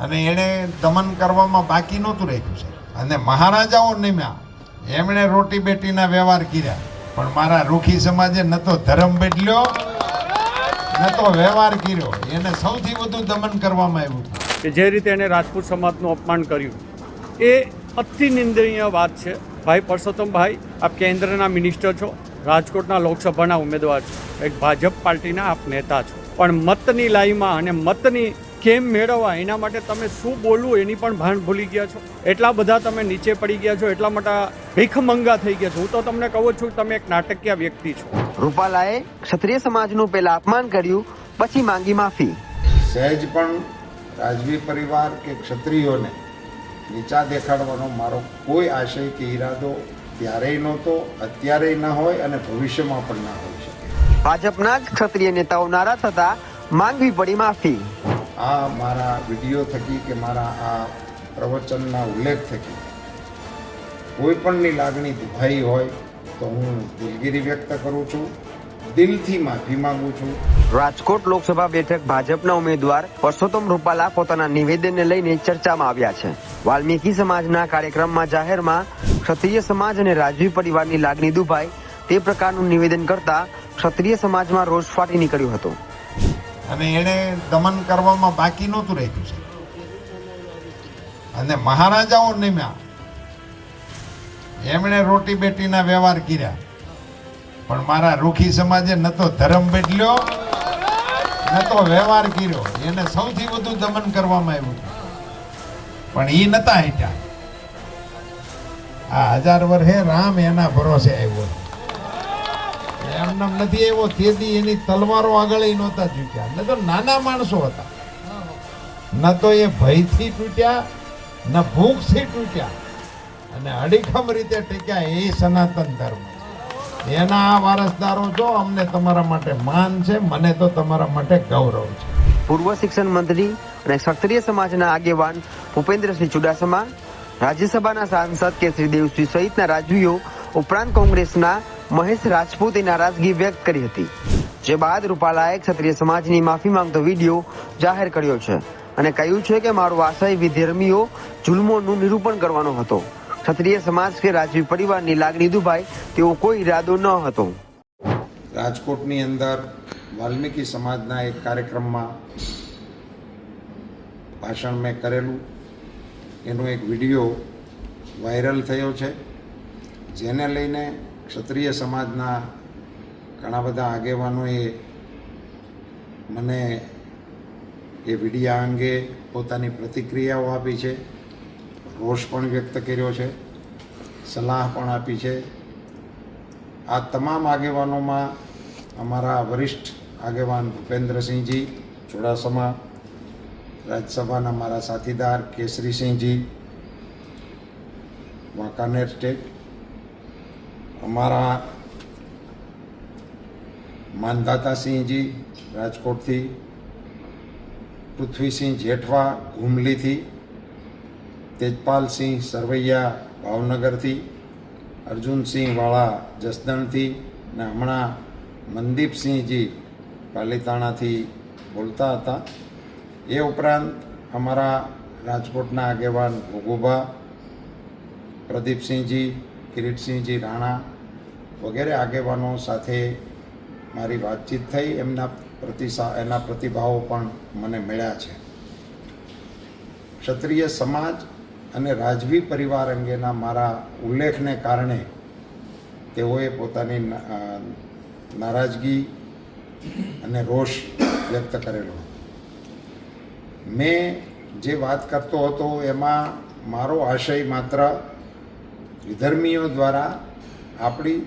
અને એણે દમન કરવામાં બાકી નહોતું રાખ્યું છે. અને મહારાજાઓ નિમ્યા. એમણે રોટી બેટીના વ્યવહાર કર્યા. પણ મારા રૂખી સમાજે ન તો ધર્મ બદલ્યો, ન તો વ્યવહાર કર્યો. એને સૌથી વધુ દમન કરવામાં આવ્યું કે જે રીતે એણે રાજપૂત સમાજનું અપમાન કર્યું, એ અતિ નિંદનીય વાત છે. ભાઈ પરસોત્તમભાઈ, આપ કેન્દ્રના મિનિસ્ટર છો, રાજકોટના લોકસભાના ઉમેદવાર છો, એક ભાજપ પાર્ટીના આપ નેતા છો. પણ મતની લાઈમાં અને મતની કેમ મેળવવા? એના માટે તમે શું બોલવું એની પણ ભાન ભૂલી ગયા છો. એટલા બધા તમે નીચે પડી ગયા છો એટલા માટે ભીખમંગા થઈ ગયા છો. હું તો તમને કહું છું તમે એક નાટકીય વ્યક્તિ છો. રૂપાલાએ ક્ષત્રિય સમાજનું પહેલા અપમાન કર્યું પછી માંગી માફી. સહેજ પણ રાજવી પરિવાર કે ક્ષત્રિયોને નીચા દેખાડવાનો મારો કોઈ આશય કે ઈરાદો ત્યારેય નહોતો અત્યારેય ન હોય અને ભવિષ્યમાં પણ ના હોઈ શકે. ભાજપના જ ક્ષત્રિય નેતાઓ નારાજ થતા માંગવી પડી માફી. આ મારા વીડિયો થકી કે મારા આ પ્રવચનના ઉલ્લેખ થકી કોઈ પણની લાગણી દુભાઈ હોય તો હું દિલગીરી વ્યક્ત કરું છું, દિલથી માફી માંગુ છું. રાજકોટ લોકસભા બેઠક ભાજપના ઉમેદવાર પરસોત્તમ રૂપાલા પોતાના નિવેદનને લઈને ચર્ચામાં આવ્યા છે. વાલ્મીકી સમાજના કાર્યક્રમમાં જાહેરમાં ક્ષત્રિય સમાજ અને રાજવી પરિવારની લાગણી દુભાઈ તે પ્રકારનું નિવેદન કરતા ક્ષત્રિય સમાજમાં રોષ ફાટી નીકળ્યો હતો. અને એણે દમન કરવામાં બાકી નહોતું રાખ્યું છે. અને મહારાજાઓ નિમ્યા. એમણે રોટી બેટીના વ્યવહાર કર્યા. પણ મારા રૂખી સમાજે ન તો ધર્મ બેટલ્યો ન તો વ્યવહાર કર્યો. એને સૌથી વધુ દમન કરવામાં આવ્યું પણ એ નતા હેઠા આ હજાર વર્ષે રામ એના ભરોસે આવ્યો એમને નથી એવો તેથી એની તલવારો આગળ નહોતા ચૂક્યા. ન તો નાના માણસો હતા. ન તો એ ભયથી તૂટ્યા, ન ભૂખથી તૂટ્યા. અને અડીખમ રીતે ટીક્યા એ સનાતન ધર્મ. એના આ વારસદારો છો અમને તમારા માટે માન છે, મને તો તમારા માટે ગૌરવ છે. પૂર્વ શિક્ષણ મંત્રી અને ક્ષત્રિય સમાજના આગેવાન ભૂપેન્દ્રસિંહ ચુડાસમા, રાજ્યસભાના સાંસદ કેસરી દેવસિંહ સહિતના રાજવીઓ ઉપરાંત કોંગ્રેસના મહેશ રાજપૂતે નારાજગી વ્યક્ત કરી હતી. જે બાદ રૂપાલાએ ક્ષત્રિય સમાજની માફી માંગતો વીડિયો જાહેર કર્યો છે અને કહ્યું છે કે મારો આશય વિધર્મીઓ જુલ્મોનું નિરૂપણ કરવાનો હતો. ક્ષત્રિય સમાજ કે રાજવી પરિવારની લાગણી દુભાઈ તેવો કોઈ ઈરાદો ન હતો. રાજકોટની અંદર વાલ્મીકી સમાજના એક કાર્યક્રમમાં ભાષણ મેં કરેલું. એનો એક વીડિયો વાયરલ થયો છે. જેને લઈને ક્ષત્રિય સમાજના ઘણા બધા આગેવાનોએ મને એ વિડીયા અંગે પોતાની પ્રતિક્રિયાઓ આપી છે, રોષ પણ વ્યક્ત કર્યો છે, સલાહ પણ આપી છે. આ તમામ આગેવાનોમાં અમારા વરિષ્ઠ આગેવાન ભૂપેન્દ્રસિંહજી ચુડાસમા, રાજ્યસભાના મારા સાથીદાર કેસરીસિંહજી, વાંકાનેર સ્ટેટ અમારા માનદાતાસિંહજી રાજકોટથી પૃથ્વીસિંહ જેઠવા ઘુમલીથી તેજપાલસિંહ સરવૈયા ભાવનગરથી અર્જુનસિંહ વાળા જસદણથી ને હમણાં મનદીપસિંહજી પાલીતાણાથી બોલતા હતા એ ઉપરાંત અમારા રાજકોટના આગેવાન ભોગુભા પ્રદીપસિંહજી કિરીટસિંહજી રાણા વગેરે આગેવાનો સાથે મારી વાતચીત થઈ. એમના પ્રતિસા એના પ્રતિભાવો પણ મને મળ્યા છે. ક્ષત્રિય સમાજ અને રાજવી પરિવાર અંગેના મારા ઉલ્લેખને કારણે તેઓએ પોતાની નારાજગી અને રોષ વ્યક્ત કરેલો. મેં જે વાત કરતો હતો એમાં મારો આશય માત્ર વિધર્મીઓ દ્વારા આપણી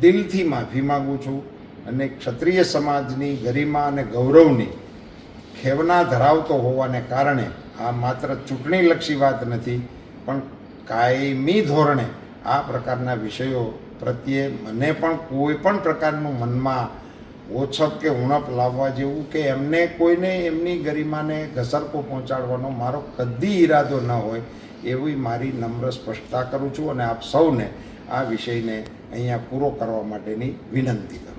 દિલથી માફી માંગુ છું અને ક્ષત્રિય સમાજની ગરિમા અને ગૌરવની ખેવના ધરાવતો હોવાને કારણે આ માત્ર ચૂંટણીલક્ષી વાત નથી, પણ કાયમી ધોરણે આ પ્રકારના વિષયો પ્રત્યે મને પણ કોઈ પણ પ્રકારનું મનમાં ઓછપ કે ઉણપ લાવવા જેવું કે એમને કોઈને એમની ગરિમાને ઘસરકો પહોંચાડવાનો મારો કદી ઈરાદો ન હોય, એવી મારી નમ્ર સ્પષ્ટતા કરું છું અને આપ સૌને આ વિષયને અહીંયા પૂરો કરવા માટેની વિનંતી કરું